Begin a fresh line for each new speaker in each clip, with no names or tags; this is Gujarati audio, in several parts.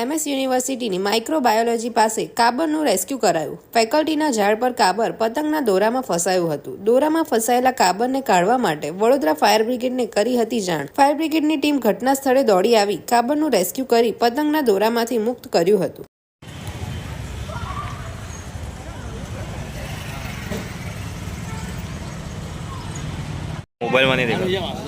એમએસ યુનિવર્સિટીની માઇક્રોબાયોલોજી પાસે કાબરનું રેસ્ક્યુ કરાયું. ફેકલ્ટીના ઝાડ પર કાબર પતંગના દોરામાં ફસાયું હતું. દોરામાં ફસાયેલા કાબરને કાઢવા માટે વડોદરા ફાયર બ્રિગેડને કરી હતી જાણ. ફાયર બ્રિગેડની ટીમ ઘટના સ્થળે દોડી આવી, કાબરનું રેસ્ક્યુ કરી પતંગના દોરામાંથી મુક્ત કર્યું હતું.
મોબાઈલમાં નહીં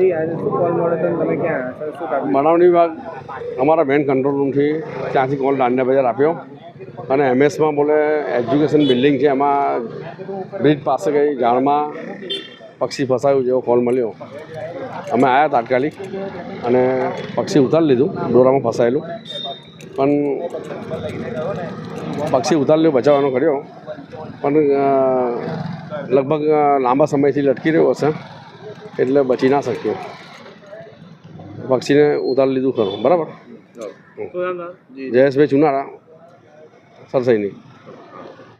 જી આજે
અમારા મેન કંટ્રોલ રૂમથી ત્યાંથી કોલ દાંડિયા બજાર આપ્યો. અને એમએસમાં બોલે એજ્યુકેશન બિલ્ડિંગ છે, એમાં બ્રિજ પાસે ગઈ ઝાડમાં પક્ષી ફસાયું જેવો કોલ મળ્યો. અમે આવ્યા તાત્કાલિક અને પક્ષી ઉતારી લીધું, દોરામાં ફસાયેલું. પણ પક્ષી ઉતારી લીધું બચાવવાનો કર્યો. પણ લગભગ લાંબા સમયથી લટકી રહ્યો હશે. એટલે બચી ના શક્યો. પક્ષીને ઉતારી લીધું ખરું. બરાબર? જયેશભાઈ ચુનારા સરસઈની.